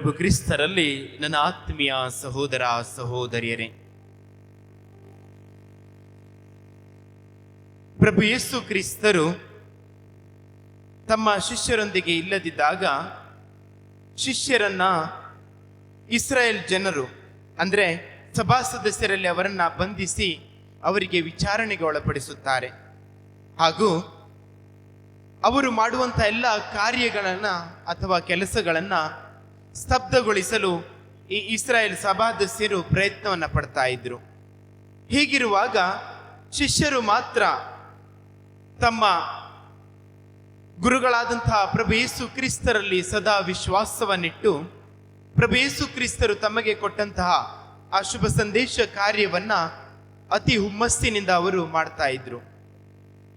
ಪ್ರಭು ಕ್ರಿಸ್ತರಲ್ಲಿ ನನ್ನ ಆತ್ಮೀಯ ಸಹೋದರ ಸಹೋದರಿಯರೇ. ಪ್ರಭು ಯೇಸು ಕ್ರಿಸ್ತರು ತಮ್ಮ ಶಿಷ್ಯರೊಂದಿಗೆ ಇಲ್ಲದಿದ್ದಾಗ ಶಿಷ್ಯರನ್ನ ಇಸ್ರಾಯೇಲ್ ಜನರು, ಅಂದ್ರೆ ಸಭಾ ಸದಸ್ಯರಲ್ಲಿ ಅವರನ್ನ ಬಂಧಿಸಿ ಅವರಿಗೆ ವಿಚಾರಣೆಗೆ ಒಳಪಡಿಸುತ್ತಾರೆ. ಹಾಗೂ ಅವರು ಮಾಡುವಂಥ ಎಲ್ಲ ಕಾರ್ಯಗಳನ್ನ ಅಥವಾ ಕೆಲಸಗಳನ್ನ ಸ್ತಬ್ಧಗೊಳಿಸಲು ಈ ಇಸ್ರಾಯೇಲ್ ಸಭಾದಸ್ಯರು ಪ್ರಯತ್ನವನ್ನು ಪಡ್ತಾ ಇದ್ರು. ಹೀಗಿರುವಾಗ ಶಿಷ್ಯರು ಮಾತ್ರ ತಮ್ಮ ಗುರುಗಳಾದಂತಹ ಪ್ರಭು ಯೇಸು ಕ್ರಿಸ್ತರಲ್ಲಿ ಸದಾ ವಿಶ್ವಾಸವನ್ನಿಟ್ಟು ಪ್ರಭು ಯೇಸು ಕ್ರಿಸ್ತರು ತಮಗೆ ಕೊಟ್ಟಂತಹ ಆ ಶುಭ ಸಂದೇಶ ಕಾರ್ಯವನ್ನ ಅತಿ ಹುಮ್ಮಸ್ಸಿನಿಂದ ಅವರು ಮಾಡ್ತಾ ಇದ್ರು.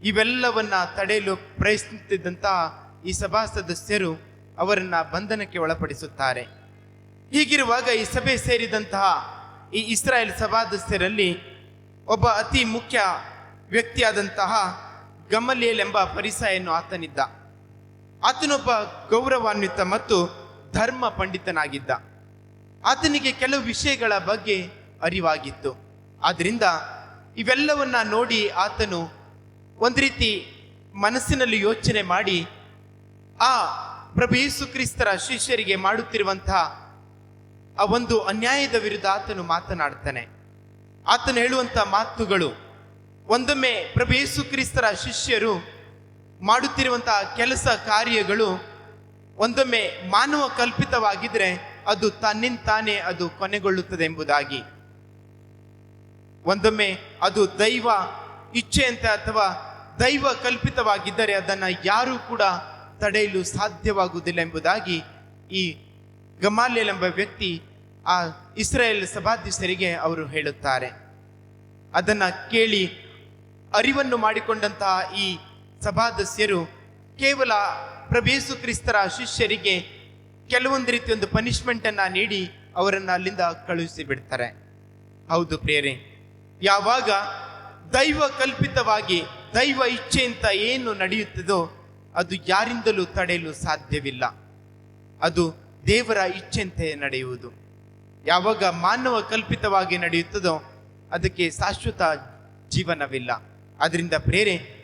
ಇವೆಲ್ಲವನ್ನ ತಡೆಯಲು ಪ್ರಯತ್ನಿಸುತ್ತಿದ್ದಂತಹ ಈ ಸಭಾ ಸದಸ್ಯರು ಅವರನ್ನ ಬಂಧನಕ್ಕೆ ಒಳಪಡಿಸುತ್ತಾರೆ. ಹೀಗಿರುವಾಗ ಈ ಸಭೆ ಸೇರಿದಂತಹ ಈ ಇಸ್ರಾಯೇಲ್ ಸಭಾದಸ್ಯರಲ್ಲಿ ಒಬ್ಬ ಅತಿ ಮುಖ್ಯ ವ್ಯಕ್ತಿಯಾದಂತಹ ಗಮಲಿಯಲ್ ಎಂಬ ಪರಿಸಯನ್ನು ಆತನಿದ್ದ. ಆತನೊಬ್ಬ ಗೌರವಾನ್ವಿತ ಮತ್ತು ಧರ್ಮ ಪಂಡಿತನಾಗಿದ್ದ. ಆತನಿಗೆ ಕೆಲವು ವಿಷಯಗಳ ಬಗ್ಗೆ ಅರಿವಾಗಿತ್ತು. ಆದ್ದರಿಂದ ಇವೆಲ್ಲವನ್ನ ನೋಡಿ ಆತನು ಒಂದು ರೀತಿ ಮನಸ್ಸಿನಲ್ಲಿ ಯೋಚನೆ ಮಾಡಿ, ಆ ಪ್ರಭು ಯೇಸು ಕ್ರಿಸ್ತರ ಶಿಷ್ಯರಿಗೆ ಮಾಡುತ್ತಿರುವಂತಹ ಆ ಒಂದು ಅನ್ಯಾಯದ ವಿರುದ್ಧ ಆತನು ಮಾತನಾಡ್ತಾನೆ ಆತನು ಹೇಳುವಂತ ಮಾತುಗಳು, ಒಂದೊಮ್ಮೆ ಪ್ರಭು ಯೇಸು ಕ್ರಿಸ್ತರ ಶಿಷ್ಯರು ಮಾಡುತ್ತಿರುವಂತಹ ಕೆಲಸ ಕಾರ್ಯಗಳು ಒಂದೊಮ್ಮೆ ಮಾನವ ಕಲ್ಪಿತವಾಗಿದ್ರೆ ಅದು ತನ್ನಿಂತಾನೇ ಅದು ಕೊನೆಗೊಳ್ಳುತ್ತದೆ ಎಂಬುದಾಗಿ. ಒಂದೊಮ್ಮೆ ಅದು ದೈವ ಇಚ್ಛೆಯಂತೆ ಅಥವಾ ದೈವ ಕಲ್ಪಿತವಾಗಿದ್ದರೆ ಅದನ್ನು ಯಾರೂ ಕೂಡ ತಡೆಯಲು ಸಾಧ್ಯವಾಗುವುದಿಲ್ಲ ಎಂಬುದಾಗಿ ಈ ಗಮಾಲ್ಯಲ್ ಎಂಬ ವ್ಯಕ್ತಿ ಆ ಇಸ್ರೇಲ್ ಸಭಾಧ್ಯಕ್ಷರಿಗೆ ಅವರು ಹೇಳುತ್ತಾರೆ. ಅದನ್ನು ಕೇಳಿ ಅರಿವನ್ನು ಮಾಡಿಕೊಂಡಂತಹ ಈ ಸಭಾದಸ್ಯರು ಕೇವಲ ಪ್ರಭೇಸು ಕ್ರಿಸ್ತರ ಶಿಷ್ಯರಿಗೆ ಕೆಲವೊಂದು ರೀತಿ ಒಂದು ಪನಿಷ್ಮೆಂಟ್ ಅನ್ನ ನೀಡಿ ಅವರನ್ನು ಅಲ್ಲಿಂದ ಕಳುಹಿಸಿ ಬಿಡ್ತಾರೆ. ಹೌದು ಪ್ರೇರೆ ಯಾವಾಗ ದೈವ ಕಲ್ಪಿತವಾಗಿ ದೈವ ಇಚ್ಛೆಯಿಂದ ಏನು ನಡೆಯುತ್ತದೋ ಅದು ಯಾರಿಂದಲೂ ತಡೆಯಲು ಸಾಧ್ಯವಿಲ್ಲ. ಅದು ದೇವರ ಇಚ್ಛೆಂತೆ ನಡೆಯುವುದು. ಯಾವಾಗ ಮಾನವ ಕಲ್ಪಿತವಾಗಿ ನಡೆಯುತ್ತದೋ ಅದಕ್ಕೆ ಶಾಶ್ವತ ಜೀವನವಿಲ್ಲ. ಅದರಿಂದ ಪ್ರೇರೆ,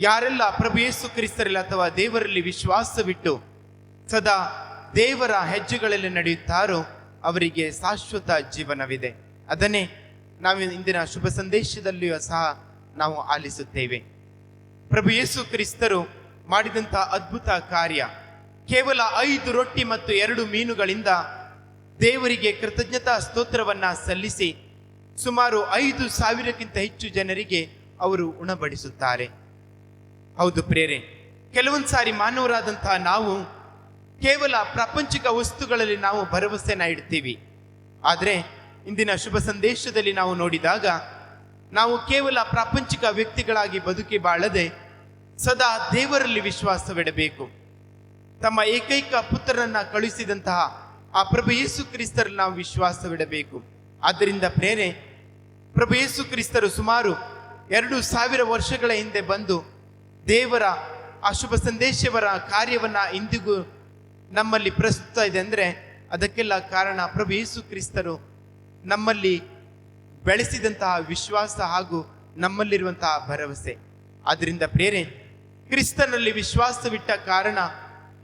ಯಾರೆಲ್ಲ ಪ್ರಭು ಯೇಸು ಕ್ರಿಸ್ತರಲ್ಲಿ ಅಥವಾ ದೇವರಲ್ಲಿ ವಿಶ್ವಾಸವಿಟ್ಟು ಸದಾ ದೇವರ ಹೆಜ್ಜೆಗಳಲ್ಲಿ ನಡೆಯುತ್ತಾರೋ ಅವರಿಗೆ ಶಾಶ್ವತ ಜೀವನವಿದೆ. ಅದನ್ನೇ ನಾವು ಇಂದಿನ ಶುಭ ಸಂದೇಶದಲ್ಲಿಯೂ ಸಹ ನಾವು ಆಲಿಸುತ್ತೇವೆ. ಪ್ರಭು ಯೇಸು ಕ್ರಿಸ್ತರು ಮಾಡಿದಂಥ ಅದ್ಭುತ ಕಾರ್ಯ. ಕೇವಲ ಐದು ರೊಟ್ಟಿ ಮತ್ತು ಎರಡು ಮೀನುಗಳಿಂದ ದೇವರಿಗೆ ಕೃತಜ್ಞತಾ ಸ್ತೋತ್ರವನ್ನ ಸಲ್ಲಿಸಿ ಸುಮಾರು ಐದು ಸಾವಿರಕ್ಕಿಂತ ಹೆಚ್ಚು ಜನರಿಗೆ ಅವರು ಉಣಬಡಿಸುತ್ತಾರೆ. ಹೌದು ಪ್ರೇರೆ, ಕೆಲವೊಂದು ಸಾರಿ ಮಾನವರಾದಂತಹ ನಾವು ಕೇವಲ ಪ್ರಾಪಂಚಿಕ ವಸ್ತುಗಳಲ್ಲಿ ನಾವು ಭರವಸೆನ ಇಡ್ತೀವಿ. ಆದರೆ ಇಂದಿನ ಶುಭ ಸಂದೇಶದಲ್ಲಿ ನಾವು ನೋಡಿದಾಗ ನಾವು ಕೇವಲ ಪ್ರಾಪಂಚಿಕ ವ್ಯಕ್ತಿಗಳಾಗಿ ಬದುಕಿ ಬಾಳದೆ ಸದಾ ದೇವರಲ್ಲಿ ವಿಶ್ವಾಸವಿಡಬೇಕು. ತಮ್ಮ ಏಕೈಕ ಪುತ್ರನನ್ನ ಕಳುಹಿಸಿದಂತಹ ಆ ಪ್ರಭು ಯೇಸು ಕ್ರಿಸ್ತರಲ್ಲಿ ನಾವು ವಿಶ್ವಾಸವಿಡಬೇಕು. ಆದ್ದರಿಂದ ಪ್ರೇರೆ, ಪ್ರಭು ಯೇಸು ಕ್ರಿಸ್ತರು ಸುಮಾರು ಎರಡು ಸಾವಿರ ವರ್ಷಗಳ ಹಿಂದೆ ಬಂದು ದೇವರ ಆ ಸಂದೇಶವರ ಕಾರ್ಯವನ್ನು ಇಂದಿಗೂ ನಮ್ಮಲ್ಲಿ ಪ್ರಸ್ತುತ ಇದೆ ಅಂದರೆ ಅದಕ್ಕೆಲ್ಲ ಕಾರಣ ಪ್ರಭು ಯೇಸು ಕ್ರಿಸ್ತರು ನಮ್ಮಲ್ಲಿ ಬೆಳೆಸಿದಂತಹ ವಿಶ್ವಾಸ ಹಾಗೂ ನಮ್ಮಲ್ಲಿರುವಂತಹ ಭರವಸೆ. ಆದ್ದರಿಂದ ಪ್ರೇರೆ ಕ್ರಿಸ್ತನಲ್ಲಿ ವಿಶ್ವಾಸವಿಟ್ಟ ಕಾರಣ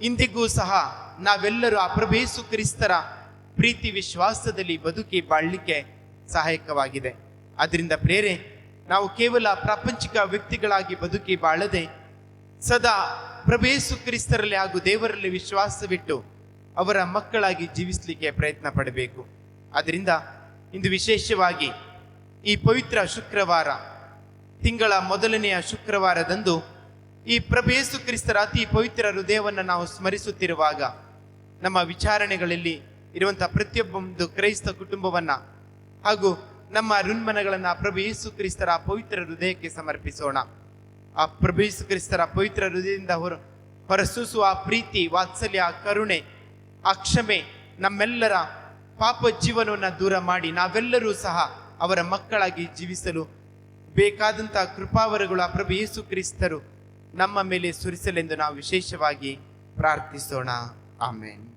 ಇಂದಿಗೂ ಸಹ ನಾವೆಲ್ಲರೂ ಆ ಪ್ರಭು ಯೇಸು ಕ್ರಿಸ್ತರ ಪ್ರೀತಿ ವಿಶ್ವಾಸದಲ್ಲಿ ಬದುಕಿ ಬಾಳ್ಲಿಕ್ಕೆ ಸಹಾಯಕವಾಗಿದೆ. ಅದರಿಂದ ಪ್ರೇರೆ, ನಾವು ಕೇವಲ ಪ್ರಾಪಂಚಿಕ ವ್ಯಕ್ತಿಗಳಾಗಿ ಬದುಕಿ ಬಾಳದೆ ಸದಾ ಪ್ರಭೇಸು ಕ್ರಿಸ್ತರಲ್ಲಿ ಹಾಗೂ ದೇವರಲ್ಲಿ ವಿಶ್ವಾಸವಿಟ್ಟು ಅವರ ಮಕ್ಕಳಾಗಿ ಜೀವಿಸಲಿಕ್ಕೆ ಪ್ರಯತ್ನ ಪಡಬೇಕು. ಅದರಿಂದ ಇಂದು ವಿಶೇಷವಾಗಿ ಈ ಪವಿತ್ರ ಶುಕ್ರವಾರ, ತಿಂಗಳ ಮೊದಲನೆಯ ಶುಕ್ರವಾರದಂದು ಈ ಪ್ರಭು ಯೇಸು ಕ್ರಿಸ್ತರ ಅತಿ ಪವಿತ್ರ ಹೃದಯವನ್ನು ನಾವು ಸ್ಮರಿಸುತ್ತಿರುವಾಗ ನಮ್ಮ ವಿಚಾರಣೆಗಳಲ್ಲಿ ಇರುವಂತಹ ಪ್ರತಿಯೊಬ್ಬೊಂದು ಕ್ರೈಸ್ತ ಕುಟುಂಬವನ್ನ ಹಾಗೂ ನಮ್ಮ ಋಣ್ಮನಗಳನ್ನು ಪ್ರಭು ಯೇಸು ಕ್ರಿಸ್ತರ ಪವಿತ್ರ ಹೃದಯಕ್ಕೆ ಸಮರ್ಪಿಸೋಣ. ಆ ಪ್ರಭು ಯೇಸು ಕ್ರಿಸ್ತರ ಪವಿತ್ರ ಹೃದಯದಿಂದ ಹೊರ, ಹೊರಸೂಸುವ ಆ ಪ್ರೀತಿ, ವಾತ್ಸಲ್ಯ ಕರುಣೆ, ಆ ಕ್ಷಮೆ ನಮ್ಮೆಲ್ಲರ ಪಾಪ ಜೀವನವನ್ನು ದೂರ ಮಾಡಿ ನಾವೆಲ್ಲರೂ ಸಹ ಅವರ ಮಕ್ಕಳಾಗಿ ಜೀವಿಸಲು ಬೇಕಾದಂತಹ ಕೃಪಾವರಗಳು ಆ ಪ್ರಭು ಯೇಸು ಕ್ರಿಸ್ತರು ನಮ್ಮ ಮೇಲೆ ಸುರಿಸಲೆಂದು ನಾವು ವಿಶೇಷವಾಗಿ ಪ್ರಾರ್ಥಿಸೋಣ. ಆಮೇನ್.